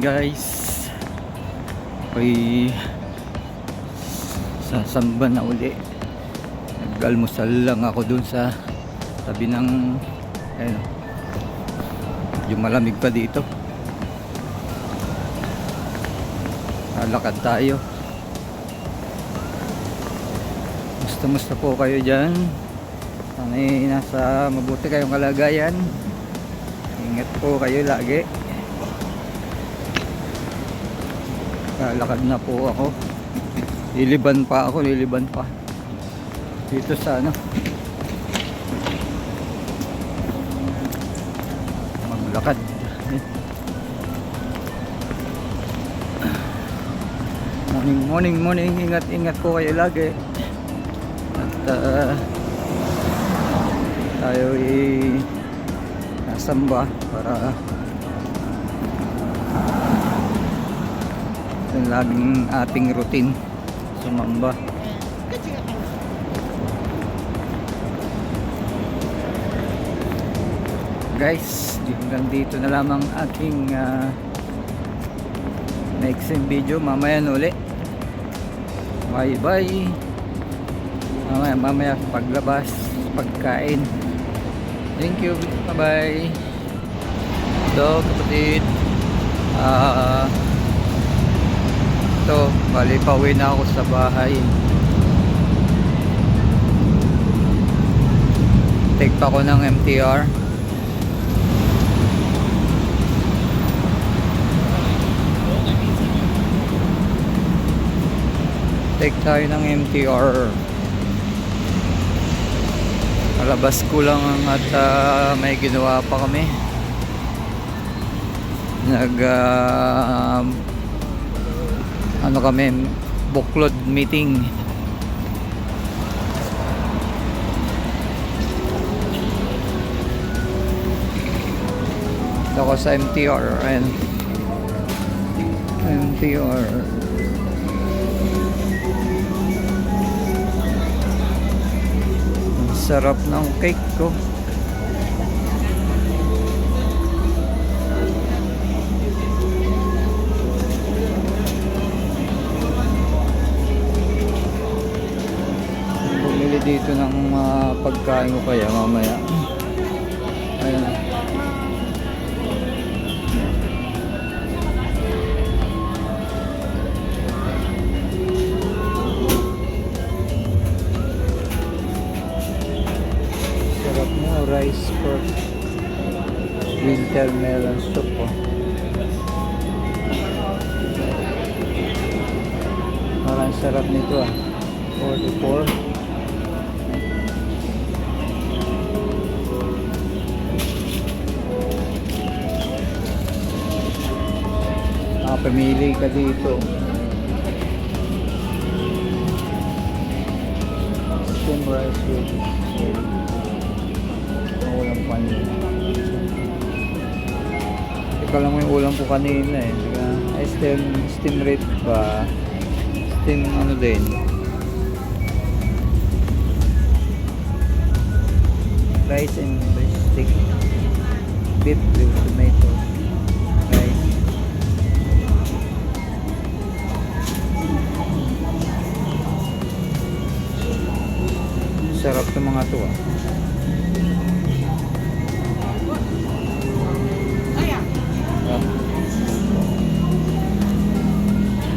guys. Ako'y sasamba na uli. Nag-almusal lang ako dun sa tabi ng ayun. Yung malamig pa dito. Lalakad tayo. Musta musta po kayo dyan? Sana'y nasa mabuti kayong kalagayan. Ingat po kayo lagi lalakad na po ako. Liliban pa ako liliban pa. Dito sa ano. Maglakad. Morning morning morning. Ingat ingat po kayo lagi. At uh, tayo ay nasamba para yung laging ating routine. Sumamba. Guys hanggang dito na lamang aking uh, next video. Mamaya na bye bye mamaya mamaya paglabas pagkain. Thank you. Bye bye ito kapatid ah ito bali pauwi na ako sa bahay. Take pa ko ng MTR take tayo ng MTR Alabas ko lang at ah, may ginawa pa kami. Nag ah, ano kami buklod meeting. Ako sa MTR and MTR sarap ng cake ko dito ng mga pagkain ko kaya mamaya. Ayun. Sarap mo rice pork. Winter melon soup oh. parang sarap nito ah. 44 Nakapamili ka dito. Steam rice with ang ulam kanina. Ika lang mo yung ulam ko kanina eh. Ay steam, steam rate pa. Steam ano din. Rice and fish stick. Beef with tomato. Mga to ah.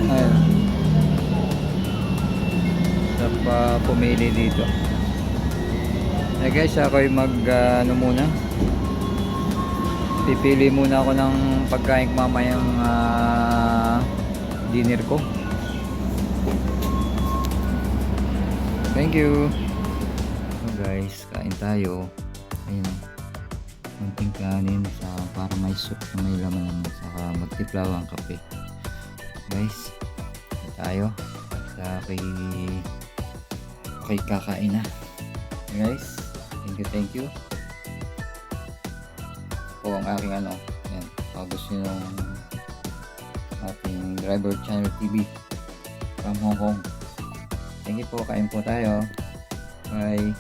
Ayun. Sarap pumili dito. Eh guys, ako'y mag ah, ano muna. Pipili muna ako ng pagkain mamayang ah, dinner ko. Thank you. Guys, kain tayo. Ayun. Kunting kanin sa para may soup na may laman saka magtiplaw ang kape. Guys, tayo. Sa kay kay kakain na. Guys, thank you, thank you. Po ang aking ano, yan. Kung gusto nyo ng ating driver channel TV from Hong Kong. Thank you po, kain po tayo. Bye.